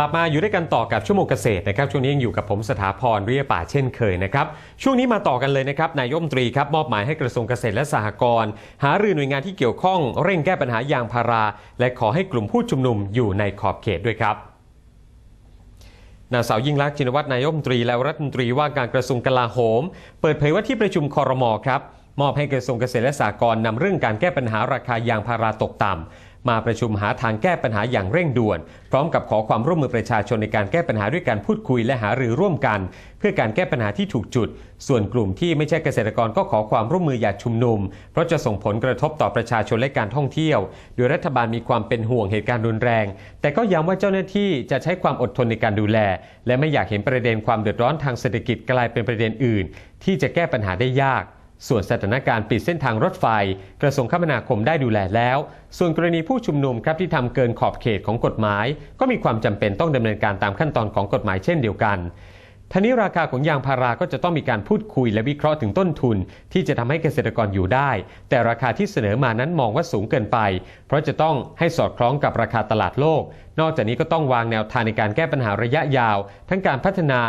ลับมาอยู่ด้วยกันต่อกับชั่วโมงเกษตรนะครับช่วงนี้ยังอยู่กับผมสถาพรเรียป่าเช่นเคยนะครับช่วงนี้มาต่อกันเลยนะครับนายกรัฐมตรีครับมอบหมายให้กระทรวงเกษตรและสหกรณ์หารือหน่วยงานที่เกี่ยวข้องเร่งแก้ปัญหายางพารา และขอให้กลุ่มผู้ชุมนุมอยู่ในขอบเขตด้วยครับนางสาวยิ่งลักษณ์ชินวัตรนายมตรีและรัฐมนตรีว่าการกระทรวงกลาโหม เปิดเผยว่าที่ประชุมคอรมอครับมอบให้กระทรวงเกษตรและสหกรณ์นำเรื่องการแก้ปัญหาราคายางพาราตกต่ำ มาประชุมหาทางแก้ปัญหาอย่างเร่งด่วน พร้อมกับขอความร่วมมือประชาชนในการแก้ปัญหาด้วยการพูดคุยและหารือร่วมกัน เพื่อการแก้ปัญหาที่ถูกจุด ส่วนกลุ่มที่ไม่ใช่เกษตรกรก็ขอความร่วมมืออย่าชุมนุม เพราะจะส่งผลกระทบต่อประชาชนและการท่องเที่ยว โดยรัฐบาลมีความเป็นห่วงเหตุการณ์รุนแรง แต่ก็ย้ำว่าเจ้าหน้าที่จะใช้ความอดทนในการดูแล และไม่อยากเห็นประเด็นความเดือดร้อนทางเศรษฐกิจกลายเป็นประเด็นอื่น ที่จะแก้ปัญหาได้ยาก ส่วนสถานการณ์ปิดเส้นทางรถไฟ กระทรวงคมนาคมได้ดูแลแล้ว ส่วนกรณีผู้ชุมนุมครับที่ทำเกินขอบเขตของกฎหมาย ก็มีความจำเป็นต้องดำเนินการตามขั้นตอนของกฎหมายเช่นเดียวกันทีนี้ราคาของยางพาราก็จะต้องมีการพูดคุยและวิเคราะห์ถึงต้นทุน ที่จะทำให้เกษตรกรอยู่ได้ แต่ราคาที่เสนอมานั้นมองว่าสูงเกินไป เพราะจะต้องให้สอดคล้องกับราคาตลาดโลก นอกจากนี้ก็ต้องวางแนวทางในการแก้ปัญหาระยะยาว ทั้งการพัฒนา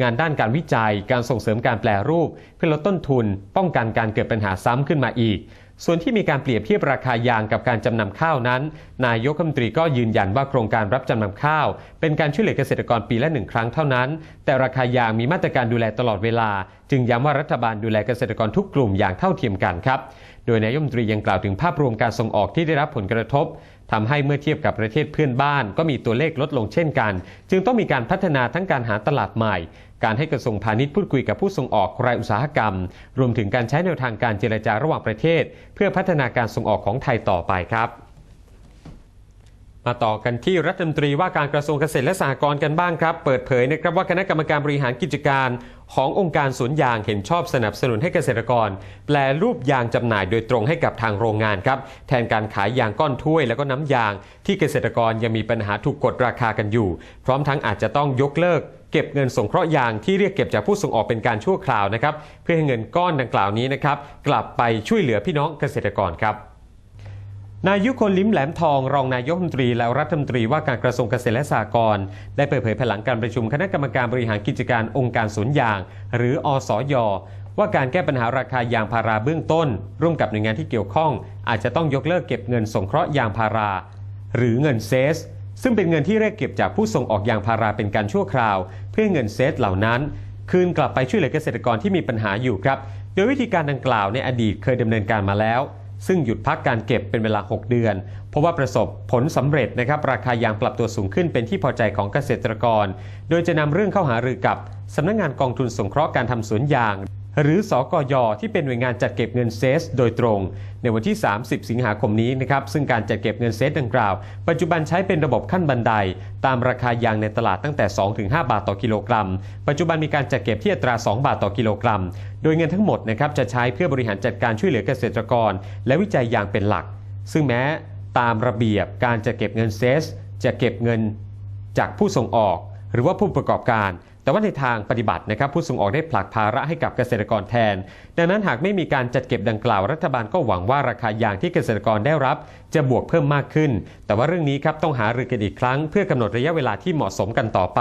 งานด้านการวิจัย การส่งเสริมการแปลรูป เพื่อลดต้นทุน ป้องกันการเกิดปัญหาซ้ำขึ้นมาอีก ส่วนที่มีการเปรียบเทียบราคายางกับการจำนำข้าวนั้น นายกรัฐมนตรีก็ยืนยันว่าโครงการรับจำนำข้าว เป็นการช่วยเหลือเกษตรกรปีละหนึ่งครั้งเท่านั้น แต่ราคายางมีมาตรการดูแลตลอดเวลา จึงย้ำว่ารัฐบาลดูแลเกษตรกรทุกกลุ่มอย่างเท่าเทียมกันครับโดยนายกรัฐมนตรียังกล่าวถึงภาพรวมการส่งออกที่ได้รับผลกระทบทำให้เมื่อเทียบกับประเทศเพื่อนบ้าน ก็มีตัวเลขลดลงเช่นกัน จึงต้องมีการพัฒนาทั้งการหาตลาดใหม่ การให้กระทรวงพาณิชย์พูดคุยกับผู้ส่งออกรายอุตสาหกรรม รวมถึงการใช้แนวทางการเจรจาระหว่างประเทศ เพื่อพัฒนาการส่งออกของไทยต่อไปครับมาต่อกันที่รัฐมนตรีว่าการกระทรวงเกษตรและสหกรณ์กันบ้างครับ เปิดเผยนะครับว่าคณะกรรมการบริหารกิจการ ขององค์การสวนยางเห็นชอบสนับสนุนให้เกษตรกร แปลรูปยางจำหน่ายโดยตรงให้กับทางโรงงานครับแทนการขายยางก้อนถ้วย แล้วก็น้ำยาง ที่เกษตรกรยังมีปัญหาถูกกดราคากันอยู่ พร้อมทั้งอาจจะต้องยกเลิก เก็บเงินสงเคราะห์ยางที่เรียกเก็บจากผู้ส่งออกเป็นการชั่วคราวนะครับเพื่อให้เงินก้อนดังกล่าวนี้นะครับกลับไปช่วยเหลือพี่น้องเกษตรกรครับนายยุคนลิ้มแหลมทองรองนายกรัฐมนตรีและรัฐมนตรีว่าการกระทรวงเกษตรและสหกรณ์ได้เปิดเผยภายหลังการประชุมคณะกรรมการบริหารกิจการองค์การสวนยาง หรืออสยว่าการแก้ปัญหาราคายางพาราเบื้องต้น ร่วมกับหน่วยงานที่เกี่ยวข้อง อาจจะต้องยกเลิกเก็บเงินสงเคราะห์ยางพารา หรือเงินเซส ซึ่งเป็นเงินที่เรียกเก็บจากผู้ส่งออกยางพาราเป็นการชั่วคราว เพื่อเงินเซสเหล่านั้น คืนกลับไปช่วยเหลือเกษตรกรที่มีปัญหาอยู่ครับ โดยวิธีการดังกล่าวในอดีตเคยดำเนินการมาแล้ว ซึ่งหยุดพักการเก็บเป็นเวลา 6 เดือน เพราะว่าประสบผลสำเร็จนะครับราคายางปรับตัวสูงขึ้นเป็นที่พอใจของเกษตรกร โดยจะนำเรื่องเข้าหารือกับสำนักงงานกองทุนสงเคราะห์การทำสวนยาง หรือสอกยที่เป็นหน่วยงานจัดเก็บเงินเซสโดยตรง ในวันที่ 30 สิงหาคมนี้นะครับซึ่งการจัดเก็บเงินเซสดังกล่าว ปัจจุบันใช้เป็นระบบขั้นบันได ตามราคายางในตลาดตั้งแต่ 2-5 บาทต่อกิโลกรัม ปัจจุบันมีการจัดเก็บที่อัตรา 2 บาทต่อกิโลกรัม โดยเงินทั้งหมดนะครับจะใช้เพื่อบริหารจัดการช่วยเหลือเกษตรกร และวิจัยยางเป็นหลัก ซึ่งแม้ตามระเบียบการจัดเก็บเงินเซสจะเก็บเงินจากผู้ส่งออก หรือว่าผู้ประกอบการ แต่ว่าในทางปฏิบัตินะครับผู้ส่งออกได้ผลักภาระให้กับเกษตรกรแทน ดังนั้นหากไม่มีการจัดเก็บดังกล่าวรัฐบาลก็หวังว่าราคายางที่เกษตรกรได้รับ จะบวกเพิ่มมากขึ้น แต่ว่าเรื่องนี้ครับต้องหารือกันอีกครั้ง เพื่อกำหนดระยะเวลาที่เหมาะสมกันต่อไป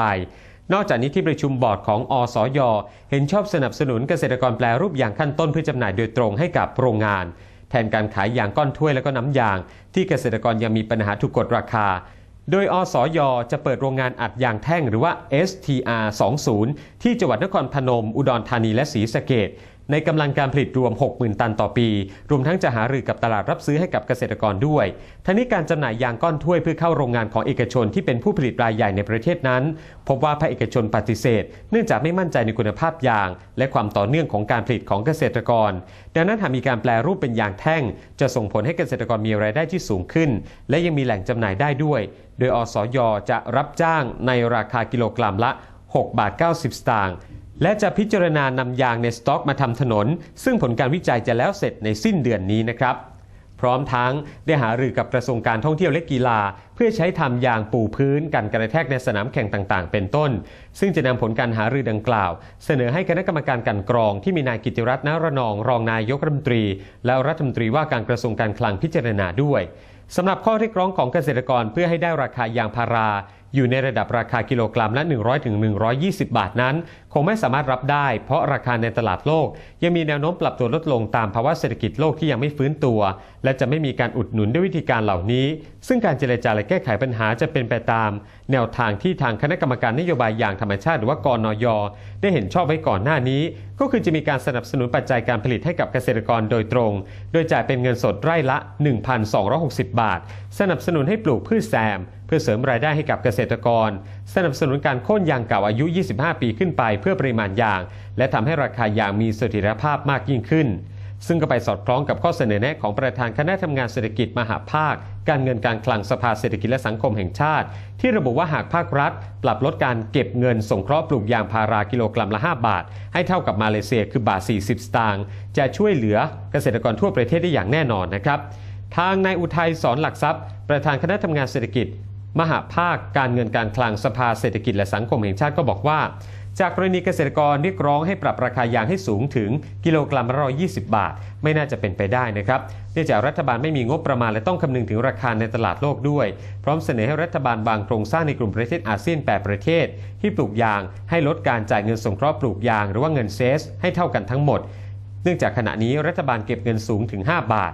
นอกจากนี้ที่ประชุมบอร์ดของอสยเห็นชอบสนับสนุนเกษตรกรแปลรูปยางขั้นต้นเพื่อจำหน่ายโดยตรงให้กับโรงงาน แทนการขายยางก้อนถ้วยและก็น้ำยาง ที่เกษตรกรยังมีปัญหาถูกกดราคา โดยอสอยจะเปิดโรงงานอัดยางแท่งหรือว่า STR 20ที่จังหวัดนครพนม อุดรธานีและศรีสะเกด ในกำลังการผลิตรวม 60,000 ตันต่อปี รวมทั้งจะหารือกับตลาดรับซื้อให้กับเกษตรกรด้วย ทั้งนี้การจำหน่ายยางก้อนถ้วยเพื่อเข้าโรงงานของเอกชนที่เป็นผู้ผลิตรายใหญ่ในประเทศนั้น พบว่าภาคเอกชนปฏิเสธ เนื่องจากไม่มั่นใจในคุณภาพยาง และความต่อเนื่องของการผลิตของเกษตรกร ดังนั้นหากมีการแปลรูปเป็นยางแท่ง จะส่งผลให้เกษตรกรมีรายได้ที่สูงขึ้น และยังมีแหล่งจำหน่ายได้ด้วย โดยอสยจะรับจ้างในราคากิโลกรัมละ 6 บาท 90 สตางค์ และจะพิจารณานำยางในสต็อกมาทำถนน ซึ่งผลการวิจัยจะแล้วเสร็จในสิ้นเดือนนี้นะครับพร้อมทั้งได้หารือกับกระทรวงการท่องเที่ยวและกีฬา เพื่อใช้ทำยางปูพื้นกันกระแทกในสนามแข่งต่างๆ เป็นต้น ซึ่งจะนำผลการหารือดังกล่าว เสนอให้คณะกรรมการกันกรองที่มีนายกิติรัตน์นรนอง รองนายกรัฐมนตรี และรัฐมนตรีว่าการกระทรวงการคลังพิจารณาด้วยสำหรับข้อเรียกร้องของเกษตรกรเพื่อให้ได้ราคายางพารา อยู่ในระดับราคากิโลกรัมละ 100ถึง120 บาทนั้น คงไม่สามารถรับได้ เพราะราคาในตลาดโลก ยังมีแนวโน้มปรับตัวลดลงตามภาวะเศรษฐกิจโลกที่ยังไม่ฟื้นตัว และจะไม่มีการอุดหนุนด้วยวิธีการเหล่านี้ ซึ่งการเจรจาและแก้ไขปัญหาจะเป็นไปตาม แนวทางที่ทางคณะกรรมการนโยบายอย่างธรรมชาติหรือว่ากนยได้เห็นชอบไว้ก่อนหน้านี้ ก็คือจะมีการสนับสนุนปัจจัยการผลิตให้กับเกษตรกรโดยตรง โดยจ่ายเป็นเงินสดไร่ละ 1,260 บาท สนับสนุนให้ปลูกพืชแซม เพื่อเสริมรายได้ให้กับเกษตรกร สนับสนุนการโค่นยางเก่าอายุ 25 ปีขึ้นไป เพื่อปริมาณยาง และทำให้ราคายางมีเสถียรภาพมากยิ่งขึ้น ซึ่งก็ไปสอดคล้องกับข้อเสนอแนะของประธานคณะทำงานเศรษฐกิจมหาภาค การเงินการคลังสภาเศรษฐกิจและสังคมแห่งชาติ ที่ระบุว่าหากภาครัฐ ปรับลดการเก็บเงินสงเคราะห์ปลูกยางพารากิโลกรัมละ 5 บาท ให้เท่ากับมาเลเซียคือบาท 40 สตางค์จะช่วยเหลือเกษตรกรทั่วประเทศได้อย่างแน่นอนนะครับทางนายอุทัยสอนหลักทรัพย์ ประธานคณะทำงานเศรษฐกิจ มหาภาคการเงินการคลังสภาเศรษฐกิจและสังคมแห่งชาติก็บอกว่า จากกรณีเกษตรกรเรียกร้องให้ปรับราคายางให้สูงถึงกิโลกรัมละ120บาท ไม่น่าจะเป็นไปได้นะครับเนื่องจากรัฐบาลไม่มีงบประมาณและต้องคำนึงถึงราคาในตลาดโลกด้วย พร้อมเสนอให้รัฐบาลบางโครงสร้างในกลุ่มประเทศอาเซียน 8 ประเทศ ที่ปลูกยางให้ลดการจ่ายเงินสงเคราะห์ปลูกยาง หรือว่าเงินเซส ให้เท่ากันทั้งหมด เนื่องจากขณะนี้รัฐบาลเก็บเงินสูงถึง 5 บาท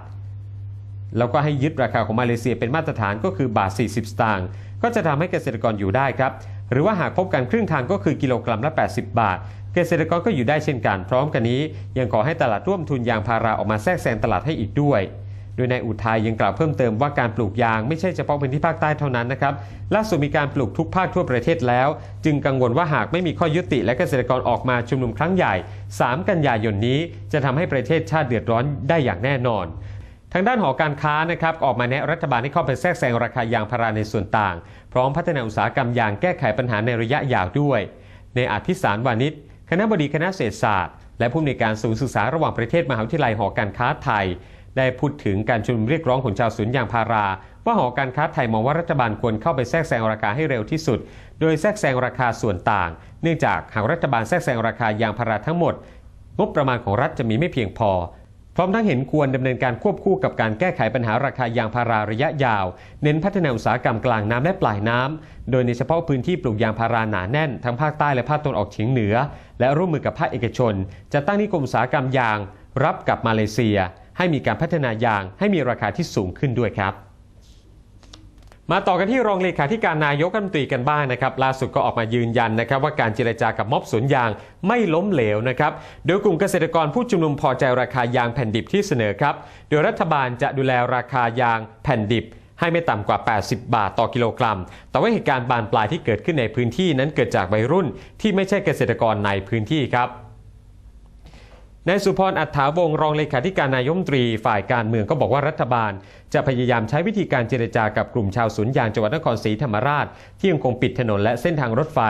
แล้วก็ให้ยึดราคาของมาเลเซียเป็นมาตรฐานก็คือบาท 40 สตางค์ก็จะทำให้เกษตรกรอยู่ได้ครับ หรือว่าหากพบกันครึ่งทางก็คือกิโลกรัมละ 80 บาท เกษตรกรก็อยู่ได้เช่นกันพร้อมกันนี้ ยังขอให้ตลาดร่วมทุนยางพาราออกมาแทรกแซงตลาดให้อีกด้วยโดยนายอุทัยยังกล่าวเพิ่มเติมว่าการปลูกยางไม่ใช่เฉพาะพื้นที่ภาคใต้เท่านั้นนะครับล่าสุดมีการปลูกทุกภาคทั่วประเทศแล้ว จึงกังวลว่าหากไม่มีข้อยุติและเกษตรกรออกมาชุมนุมครั้งใหญ่ 3 กันยายนนี้ จะทำให้ประเทศชาติเดือดร้อนได้อย่างแน่นอน ทางด้านหอการค้านะครับออกมาแนะรัฐบาลให้เข้าไปแทรกแซงราคายางพาราในส่วนต่าง พร้อมพัฒนาอุตสาหกรรมยางแก้ไขปัญหาในระยะยาวด้วย ในอาทิสารวานิชคณะบดีคณะเศรษฐศาสตร์ และผู้อำนวยการศูนย์ศึกษาระหว่างประเทศมหาวิทยาลัยหอการค้าไทย ได้พูดถึงการชุมนุมเรียกร้องของชาวสวนยางพารา ว่าหอการค้าไทยมองว่ารัฐบาลควรเข้าไปแทรกแซงราคาให้เร็วที่สุด โดยแทรกแซงราคาส่วนต่าง เนื่องจากหากรัฐบาลแทรกแซงราคายางพาราทั้งหมด งบประมาณของรัฐจะมีไม่เพียงพอ พร้อมทั้งเห็นควรดำเนินการควบคู่กับการแก้ไขปัญหาราคายางพาราระยะยาว เน้นพัฒนาอุตสาหกรรมกลางน้ำและปลายน้ำ โดยในเฉพาะพื้นที่ปลูกยางพาราหนาแน่น ทั้งภาคใต้และภาคตะวันออกเฉียงเหนือ และร่วมมือกับภาคเอกชน จะตั้งนิคมอุตสาหกรรมยาง รับกับมาเลเซีย ให้มีการพัฒนายางให้มีราคาที่สูงขึ้นด้วยครับ มาต่อกันที่รองเลขาธิการนายกรัฐมนตรีกันบ้างนะครับล่าสุดก็ออกมายืนยันนะครับว่าการเจรจากับม็อบสวนยางไม่ล้มเหลวนะครับโดยกลุ่มเกษตรกรผู้ชุมนุมพอใจราคายางแผ่นดิบที่เสนอครับโดยรัฐบาลจะดูแลราคายางแผ่นดิบให้ไม่ต่ำกว่า 80 บาทต่อกิโลกรัม แต่ว่าเหตุการณ์บานปลายที่เกิดขึ้นในพื้นที่นั้นเกิดจากวัยรุ่นที่ไม่ใช่เกษตรกรในพื้นที่ครับ นายสุพรอัฏฐาวงศ์รองเลขาธิการนายมตรีฝ่ายการเมืองก็บอกว่ารัฐบาล จะพยายามใช้วิธีการเจรจากับกลุ่มชาวสวนยางจังหวัดนครศรีธรรมราช ที่ยังคงปิดถนนและเส้นทางรถไฟ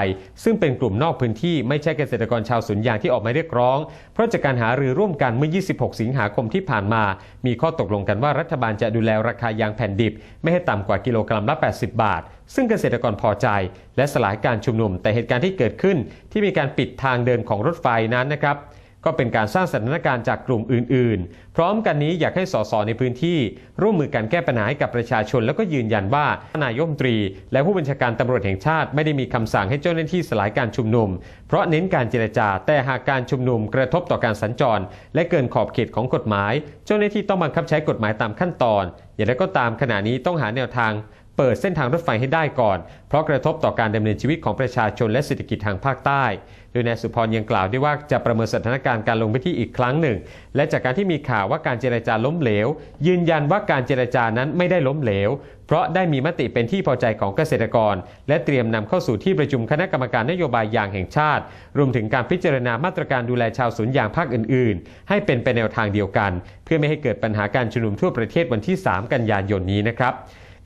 ซึ่งเป็นกลุ่มนอกพื้นที่ไม่ใช่เกษตรกรชาวสวนยางที่ออกมาเรียกร้อง เพราะจากการหารือร่วมกันเมื่อ 26 สิงหาคมที่ผ่านมา มีข้อตกลงกันว่ารัฐบาลจะดูแลราคายางแผ่นดิบ ไม่ให้ต่ำกว่ากิโลกรัมละ 80 บาท ซึ่งเกษตรกรพอใจ และสลายการชุมนุม แต่เหตุการณ์ที่เกิดขึ้น ที่มีการปิดทางเดินของรถไฟนั้นนะครับ ก็เป็นการสร้างสถานการณ์จากกลุ่มอื่น ๆ พร้อมกันนี้อยากให้สสในพื้นที่ ร่วมมือกันแก้ปัญหาให้กับประชาชน แล้วก็ยืนยันว่านายกรัฐมนตรี และผู้บัญชาการตำรวจแห่งชาติไม่ได้มีคำสั่งให้เจ้าหน้าที่สลายการชุมนุม เพราะเน้นการเจรจา แต่หากการชุมนุมกระทบต่อการสัญจร และเกินขอบเขตของกฎหมาย เจ้าหน้าที่ต้องบังคับใช้กฎหมายตามขั้นตอน อย่างไรก็ตามขณะนี้ต้องหาแนวทาง เปิดเส้นทางรถไฟให้ได้ก่อน เพราะกระทบต่อการดำเนินชีวิตของประชาชนและเศรษฐกิจทางภาคใต้ โดยนายสุพรยังกล่าวด้วยว่าจะประเมินสถานการณ์การลงพื้นที่อีกครั้งหนึ่ง และจากการที่มีข่าวว่าการเจรจาล้มเหลว ยืนยันว่าการเจรจานั้นไม่ได้ล้มเหลว เพราะได้มีมติเป็นที่พอใจของเกษตรกร และเตรียมนำเข้าสู่ที่ประชุมคณะกรรมการนโยบายยางแห่งชาติ รวมถึงการพิจารณามาตรการดูแลชาวสวนยางภาคอื่น ๆ ให้เป็นไปแนวทางเดียวกัน เพื่อไม่ให้เกิดปัญหาการชุมนุมทั่วประเทศวันที่ 3 กันยายนนี้นะครับ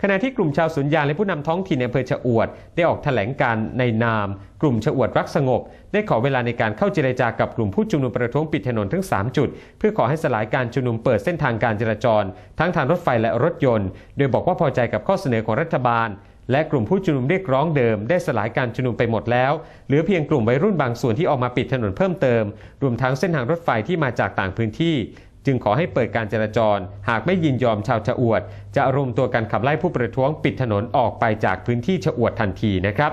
ขณะที่กลุ่มชาวสวนยางและผู้นำท้องถิ่นในอำเภอชะอวด ได้ออกแถลงการในนาม กลุ่มชะอวดรักสงบ ได้ขอเวลาในการเข้าเจรจากับกลุ่มผู้ชุมนุมประท้วงปิดถนนทั้ง 3 จุด เพื่อขอให้สลายการชุมนุมเปิดเส้นทางการจราจร ทั้งทางรถไฟและรถยนต์ โดยบอกว่าพอใจกับข้อเสนอของรัฐบาล และกลุ่มผู้ชุมนุมเรียกร้องเดิม ได้สลายการชุมนุมไปหมดแล้วเหลือเพียงกลุ่มวัยรุ่นบางส่วนที่ออกมาปิดถนนเพิ่มเติม รวมทั้งเส้นทางรถไฟที่มาจากต่างพื้นที่ จึงขอให้เปิดการจราจร หากไม่ยินยอมชาวชะอวด จะรวมตัวกันขับไล่ผู้ประท้วงปิดถนนออกไปจากพื้นที่ชะอวดทันทีนะครับ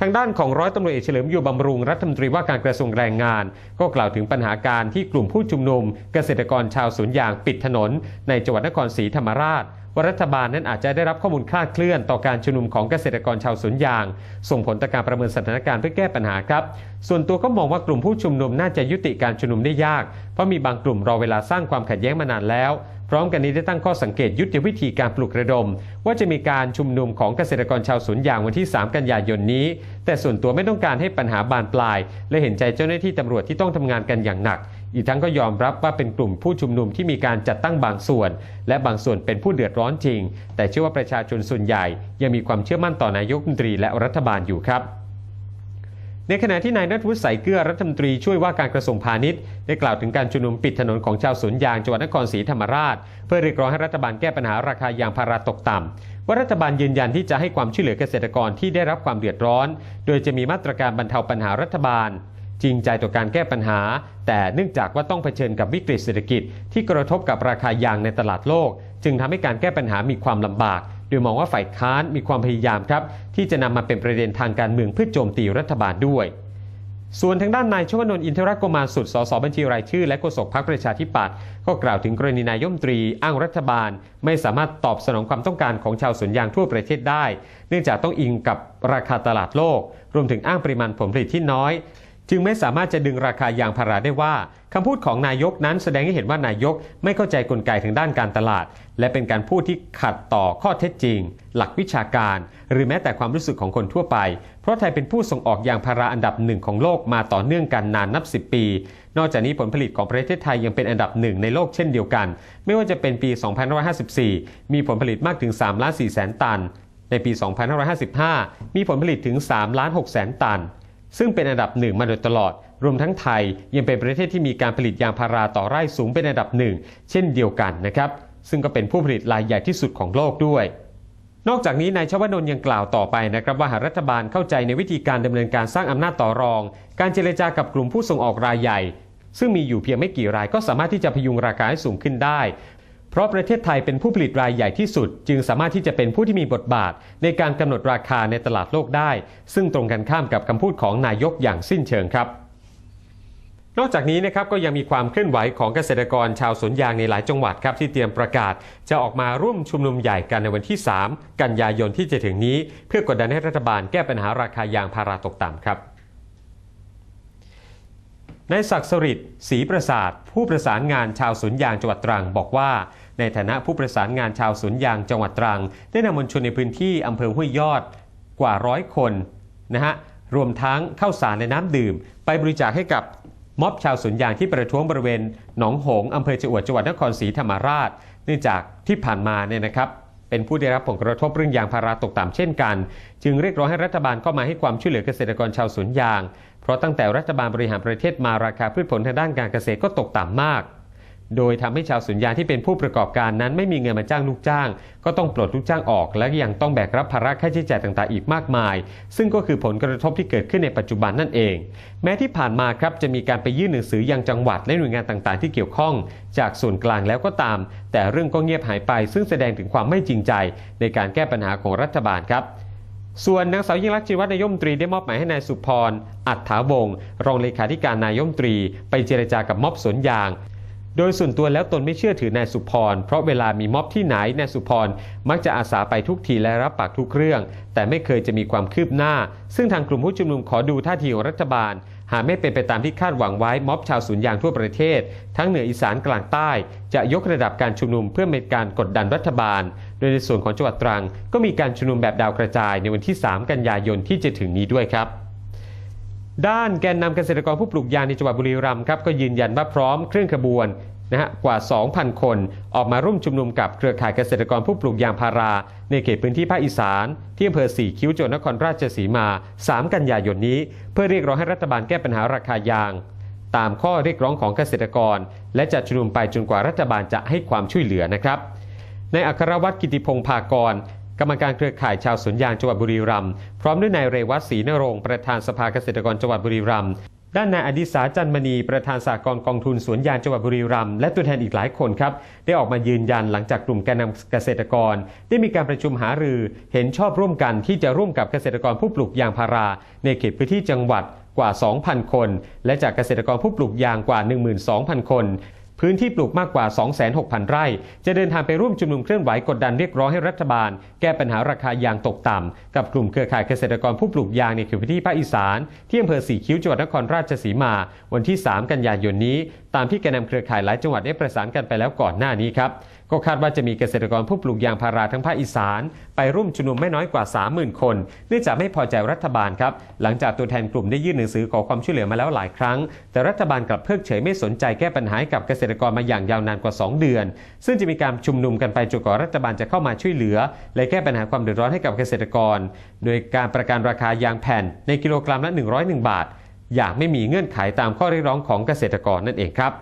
ทางด้านของร้อยตำรวจเอกเฉลิมอยู่บำรุงรัฐมนตรีว่าการกระทรวงแรงงาน ก็กล่าวถึงปัญหาการที่กลุ่มผู้ชุมนุม เกษตรกรชาวสวนยางปิดถนน ในจังหวัดนครศรีธรรมราช ว่ารัฐบาลนั้นอาจจะได้รับข้อมูลคลาดเคลื่อนต่อการชุมนุมของเกษตรกรชาวสวนยาง ส่งผลต่อการประเมินสถานการณ์เพื่อแก้ปัญหาครับ ส่วนตัวก็มองว่ากลุ่มผู้ชุมนุมน่าจะยุติการชุมนุมได้ยาก เพราะมีบางกลุ่มรอเวลาสร้างความขัดแย้งมานานแล้ว พร้อมกันนี้ได้ตั้งข้อสังเกตยุทธวิธีการปลุกระดม ว่าจะมีการชุมนุมของเกษตรกรชาวสวนยางวันที่ 3 กันยายนนี้ แต่ส่วนตัวไม่ต้องการให้ปัญหาบานปลาย และเห็นใจเจ้าหน้าที่ตำรวจที่ต้องทำงานกันอย่างหนัก อีกทั้งก็ยอมรับว่าเป็นกลุ่มผู้ชุมนุมที่มีการจัดตั้งบางส่วน และบางส่วนเป็นผู้เดือดร้อนจริง แต่เชื่อว่าประชาชนส่วนใหญ่ ยังมีความเชื่อมั่นต่อนายกรัฐมนตรีและรัฐบาลอยู่ครับในขณะที่นายนัทวุฒิใสเกลือรัฐมนตรีช่วยว่าการกระทรวงพาณิชย์ได้กล่าวถึงการชุมนุมปิดถนนของชาวสวนยางจังหวัดนครศรีธรรมราช เพื่อเรียกร้องให้รัฐบาลแก้ปัญหาราคายางพาราตกต่ำว่ารัฐบาลยืนยันที่จะให้ความช่วยเหลือเกษตรกรที่ได้รับความเดือดร้อน โดยจะมีมาตรการบรรเทาปัญหารัฐบาล จริงใจต่อการแก้ปัญหา แต่เนื่องจากว่าต้องเผชิญกับวิกฤตเศรษฐกิจ ที่กระทบกับราคายางในตลาดโลก จึงทำให้การแก้ปัญหามีความลำบาก โดยมองว่าฝ่ายค้านมีความพยายามครับ ที่จะนำมาเป็นประเด็นทางการเมืองเพื่อโจมตีรัฐบาลด้วยส่วนทางด้านนายชวนนท์อินทรโกมารสุด สสบัญชีรายชื่อ และโฆษกพรรคประชาธิปัตย์ก็กล่าวถึงกรณีนายมตรีอ้างรัฐบาล ไม่สามารถตอบสนองความต้องการของชาวสวนยางทั่วประเทศได้ เนื่องจากต้องอิงกับราคาตลาดโลก รวมถึงอ้างปริมาณผลผลิตที่น้อย จึงไม่สามารถจะดึงราคายางพาราได้ว่าคำพูดของนายกนั้นแสดงให้เห็นว่านายกไม่เข้าใจกลไกทางด้านการตลาด และเป็นการพูดที่ขัดต่อข้อเท็จจริง หลักวิชาการ หรือแม้แต่ความรู้สึกของคนทั่วไป เพราะไทยเป็นผู้ส่งออกยางพาราอันดับหนึ่งของโลกมาต่อเนื่องกันนานนับ 10 ปี นอกจากนี้ผลผลิตของประเทศไทยยังเป็นอันดับหนึ่งในโลกเช่นเดียวกัน ไม่ว่าจะเป็นปี 2554 มีผลผลิตมากถึง3ล้าน4แสนตัน ในปี 2555 มีผลผลิตถึง3ล้าน6แสนตัน ซึ่งเป็นอันดับหนึ่งมาโดยตลอด รวมทั้งไทยยังเป็นประเทศที่มีการผลิตยางพาราต่อไร่สูงเป็นอันดับหนึ่งเช่นเดียวกันนะครับ ซึ่งก็เป็นผู้ผลิตรายใหญ่ที่สุดของโลกด้วยนอกจากนี้นายชวนนท์ยังกล่าวต่อไปนะครับว่าหากรัฐบาลเข้าใจในวิธีการดำเนินการสร้างอำนาจต่อรอง การเจรจากับกลุ่มผู้ส่งออกรายใหญ่ ซึ่งมีอยู่เพียงไม่กี่รายก็สามารถที่จะพยุงราคาให้สูงขึ้นได้ เพราะประเทศไทยเป็นผู้ผลิตรายใหญ่ที่สุด จึงสามารถที่จะเป็นผู้ที่มีบทบาท ในการกำหนดราคาในตลาดโลกได้ ซึ่งตรงกันข้ามกับคำพูดของนายกอย่างสิ้นเชิงครับ นอกจากนี้นะครับก็ยังมีความเคลื่อนไหวของเกษตรกรชาวสวนยางในหลายจังหวัดครับที่เตรียมประกาศ จะออกมาร่วมชุมนุมใหญ่กันในวันที่ 3 กันยายนที่จะถึงนี้ เพื่อกดดันให้รัฐบาลแก้ปัญหาราคายางพาราตกต่ำครับ นายศักดิ์สริดศรีประสาท ผู้ประสานงานชาวสวนยางจังหวัดตรังบอกว่า ในฐานะผู้ประสานงานชาวสวนยางจังหวัดตรัง ได้นำมวลชนในพื้นที่อำเภอห้วยยอดกว่าร้อยคนนะฮะรวมทั้งข้าวสารและน้ำดื่ม ไปบริจาคให้กับม็อบชาวสวนยางที่ประท้วงบริเวณหนองหงอำเภอชะอวดจังหวัดนครศรีธรรมราช เนื่องจากที่ผ่านมาเนี่ยนะครับ เป็นผู้ได้รับผลกระทบเรื่องยางพาราตกต่ำเช่นกัน จึงเรียกร้องให้รัฐบาลเข้ามาให้ความช่วยเหลือเกษตรกรชาวสวนยาง เพราะตั้งแต่รัฐบาลบริหารประเทศมาราคาพืชผลทางด้านการเกษตรก็ตกต่ำมาก โดยทำให้ชาวสวนยางที่เป็นผู้ประกอบการนั้นไม่มีเงินมาจ้างลูกจ้าง ก็ต้องปลดลูกจ้างออก และยังต้องแบกรับภาระค่าใช้จ่ายต่างๆ อีกมากมาย ซึ่งก็คือผลกระทบที่เกิดขึ้นในปัจจุบันนั่นเอง แม้ที่ผ่านมาครับจะมีการไปยื่นหนังสือยังจังหวัดและหน่วยงานต่างๆ ที่เกี่ยวข้อง จากส่วนกลางแล้วก็ตาม แต่เรื่องก็เงียบหายไป ซึ่งแสดงถึงความไม่จริงใจ ในการแก้ปัญหาของรัฐบาลครับส่วนนางสาวยิ่งรักชินวัตรนายมตรีได้มอบหมายให้นายสุพร อัฏฐาวงรองเลขาธิการนายมตรี ไปเจรจากับม็อบสวนยาง โดยส่วนตัวแล้วตนไม่เชื่อถือนายสุพร เพราะเวลามีม็อบที่ไหนนายสุพรมักจะอาสาไปทุกทีและรับปากทุกเรื่อง แต่ไม่เคยจะมีความคืบหน้า ซึ่งทางกลุ่มผู้ชุมนุมขอดูท่าทีของรัฐบาล หากไม่เป็นไปตามที่คาดหวังไว้ม็อบชาวสวนยางทั่วประเทศ ทั้งเหนืออีสานกลางใต้ จะยกระดับการชุมนุมเพื่อเป็นการกดดันรัฐบาล โดยในส่วนของจังหวัดตรัง ก็มีการชุมนุมแบบดาวกระจายในวันที่ 3 กันยายนที่จะถึงนี้ด้วยครับ ด้านแกนนำเกษตรกรผู้ปลูกยางในจังหวัดบุรีรัมย์ครับก็ยืนยันว่าพร้อมเคลื่อนขบวนนะฮะกว่า 2,000 คนออกมาร่วมชุมนุมกับเครือข่ายเกษตรกรผู้ปลูกยางพารา ในเขตพื้นที่ภาคอีสานที่อำเภอสี่คิ้วจังหวัดนครราชสีมา 3 กันยายนนี้ เพื่อเรียกร้องให้รัฐบาลแก้ปัญหาราคายาง ตามข้อเรียกร้องของเกษตรกร และจะชุมนุมไปจนกว่ารัฐบาลจะให้ความช่วยเหลือนะครับในอัครวัตรกิติพงศ์ภากร กรรมการเครือข่ายชาวสวนยางจังหวัดบุรีรัมย์พร้อมด้วยนายเรวัตศรีนรงค์ประธานสภาเกษตรกรจังหวัดบุรีรัมย์ด้านนายอดิสาจันมณีประธานสากลกองทุนสวนยางจังหวัดบุรีรัมย์และตัวแทนอีกหลายคนครับได้ออกมายืนยันหลังจากกลุ่มแกนนำเกษตรกร ได้มีการประชุมหารือ เห็นชอบร่วมกันที่จะร่วมกับเกษตรกรผู้ปลูกยางพารา ในเขตพื้นที่จังหวัดกว่า 2,000 คน และจากเกษตรกรผู้ปลูกยางกว่า 12,000 คน พื้นที่ปลูกมากกว่า 26,000 ไร่ จะเดินทางไปร่วมชุมนุมเคลื่อนไหวกดดันเรียกร้องให้รัฐบาล แก้ปัญหาราคายางตกต่ำ กับกลุ่มเครือข่ายเกษตรกรผู้ปลูกยางในเขตพื้นที่ภาคอีสาน ที่อำเภอสีคิ้วจังหวัดนครราชสีมา วันที่ 3 กันยายนนี้ ตามที่แกนนำเครือข่ายหลายจังหวัดได้ประสานกันไปแล้วก่อนหน้านี้ครับก็คาดว่าจะมีเกษตรกรผู้ปลูกยางพาราทั้งภาคอีสาน ไปร่วมชุมนุมไม่น้อยกว่า 30,000 คน เนื่องจากไม่พอใจรัฐบาลครับ หลังจากตัวแทนกลุ่มได้ยื่นหนังสือขอความช่วยเหลือมาแล้วหลายครั้ง แต่รัฐบาลกลับเพิกเฉยไม่สนใจแก้ปัญหาให้กับเกษตรกรมาอย่างยาวนานกว่า 2 เดือน ซึ่งจะมีการชุมนุมกันไปจนกว่ารัฐบาลจะเข้ามาช่วยเหลือ และแก้ปัญหาความเดือดร้อนให้กับเกษตรกร โดยการประกันราคายางแผ่น ในกิโลกรัมละ 101 บาทอย่างไม่มีเงื่อนไขตามข้อเรียกร้องของเกษตรกรนั่นเองครับ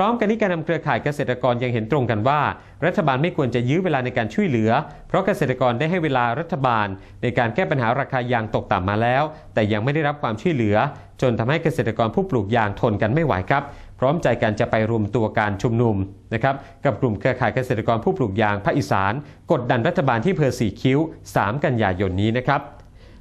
ร้อมกันนี้การนำเครือข่ายเกษตรกรยังเห็นตรงกันว่า รัฐบาลไม่ควรจะยื้อเวลาในการช่วยเหลือ เพราะเกษตรกรได้ให้เวลารัฐบาล ในการแก้ปัญหาราคายางตกต่ำมาแล้ว แต่ยังไม่ได้รับความช่วยเหลือ จนทำให้เกษตรกรผู้ปลูกยางทนกันไม่ไหวครับ พร้อมใจกันจะไปรวมตัวการชุมนุมนะครับกับกลุ่มเครือข่ายเกษตรกรผู้ปลูกยางภาคอีสาน กดดันรัฐบาลที่อำเภอสีคิ้ว 3 กันยายนนี้นะครับ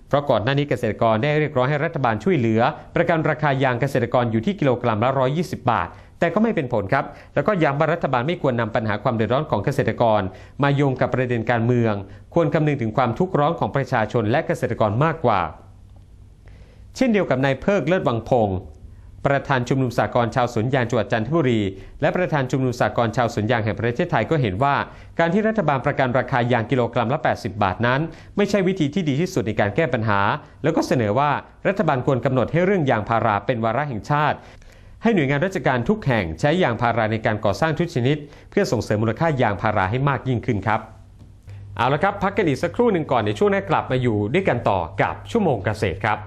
เพราะก่อนหน้านี้เกษตรกรได้เรียกร้องให้รัฐบาลช่วยเหลือ ประกันราคายางเกษตรกรอยู่ที่กิโลกรัมละ 120 บาท แต่ก็ไม่เป็นผลครับ แล้วก็ย้ำว่ารัฐบาลไม่ควรนำปัญหาความเดือดร้อนของเกษตรกร มาโยงกับประเด็นการเมือง ควรคำนึงถึงความทุกข์ร้อนของประชาชนและเกษตรกรมากกว่า เช่นเดียวกับนายเพิกเลิศวังพงศ์ประธานชุมนุมสากลชาวสวนยางจังหวัดจันทบุรี และประธานชุมนุมสากลชาวสวนยางแห่งประเทศไทยก็เห็นว่า การที่รัฐบาลประกันราคายางกิโลกรัมละ 80 บาทนั้น ไม่ใช่วิธีที่ดีที่สุดในการแก้ปัญหา แล้วก็เสนอว่ารัฐบาลควรกำหนดให้เรื่องยางพาราเป็นวาระแห่งชาติ ให้หน่วยงานราชการทุกแห่งใช้ยางพาราในการก่อสร้างทุกชนิด เพื่อส่งเสริมมูลค่ายางพาราให้มากยิ่งขึ้นครับ เอาละครับ พักกันอีกสักครู่หนึ่งก่อนในช่วงหน้ากลับมาอยู่ด้วยกันต่อกับชั่วโมงเกษตรครับ